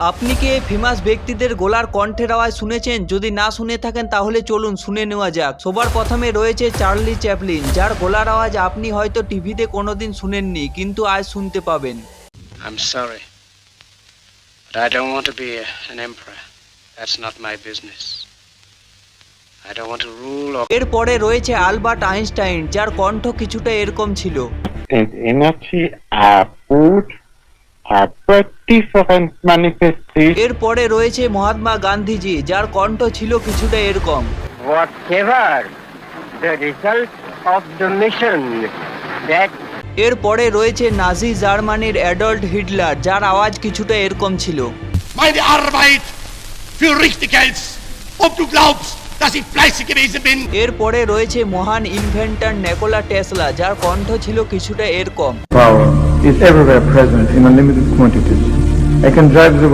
আপনি কি এই ফেমাস ব্যক্তিদের গোলার কণ্ঠের আওয়াজ শুনেছেন যদি না শুনে থাকেন তাহলে চলুন শুনে নেওয়া যাক সবার প্রথমে রয়েছে চার্লি চ্যাপলিন যার গলার আওয়াজ আপনি হয়তো টিভিতে কোনোদিন শুনেননি কিন্তু আজ শুনতে পাবেন I'm sorry. But I don't want to be an emperor. That's not my business. I don't want to rule or এরপরে রয়েছে আলবার্ট আইনস্টাইন যার কণ্ঠ কিছুটা এরকম ছিল energy এরপরে রয়েছে মহাত্মা গান্ধীজি যার কণ্ঠ ছিল কিছুটা এরকম whatever the result of the mission that এরপরে রয়েছে নাজি জার্মানির অ্যাডল্ট হিটলার যার আওয়াজ কিছুটা এরকম ছিল meine Arbeit für richtig hältst, ob du glaubst, dass ich fleißig gewesen bin. এরপরে রয়েছে মহান ইনভেন্টর নেকোলা টেসলা যার কণ্ঠ ছিল কিছুটা এরকম